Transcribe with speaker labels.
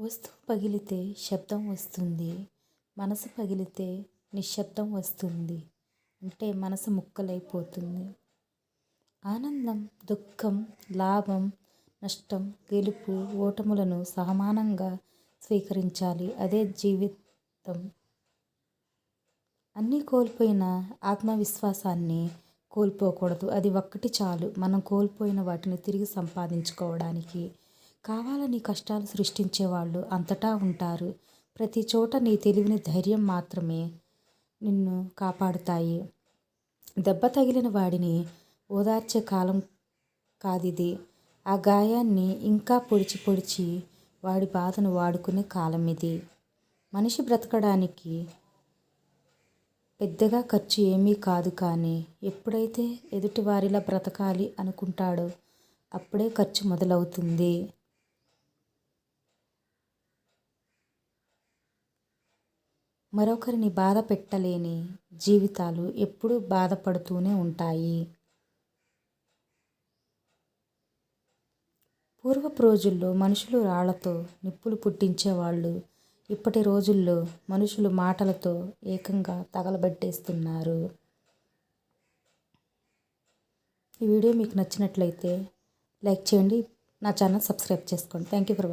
Speaker 1: వస్తువు పగిలితే శబ్దం వస్తుంది. మనసు పగిలితే నిశ్శబ్దం వస్తుంది. అంటే మనసు ముక్కలైపోతుంది. ఆనందం దుఃఖం లాభం నష్టం గెలుపు ఓటములను సమానంగా స్వీకరించాలి. అదే జీవితం. అన్నీ కోల్పోయిన ఆత్మవిశ్వాసాన్ని కోల్పోకూడదు. అది ఒక్కటి చాలు. మనం కోల్పోయిన వాటిని తిరిగి సంపాదించుకోవడానికి కావాలని కష్టాలు సృష్టించే వాళ్ళు అంతటా ఉంటారు. ప్రతి చోట నీ తెలివిని ధైర్యం మాత్రమే నిన్ను కాపాడుతాయి. దెబ్బ తగిలిన వాడిని ఓదార్చే కాలం కాదిది. ఆ గాయాన్ని ఇంకా పొడిచి పొడిచి వాడి బాధను వాడుకునే కాలం ఇది మనిషి బ్రతకడానికి పెద్దగా ఖర్చు ఏమీ కాదు కానీ ఎప్పుడైతే ఎదుటివారిలా బ్రతకాలి అనుకుంటాడో అప్పుడే ఖర్చు మొదలవుతుంది. మరొకరిని బాధ పెట్టలేని జీవితాలు ఎప్పుడూ బాధపడుతూనే ఉంటాయి. పూర్వపు రోజుల్లో మనుషులు రాళ్ళతో నిప్పులు పుట్టించేవాళ్ళు ఇప్పటి రోజుల్లో మనుషులు మాటలతో ఏకంగా తగలబెట్టేస్తున్నారు. ఈ వీడియో మీకు నచ్చినట్లయితే లైక్ చేయండి నా ఛానల్ సబ్స్క్రైబ్ చేసుకోండి. Thank you for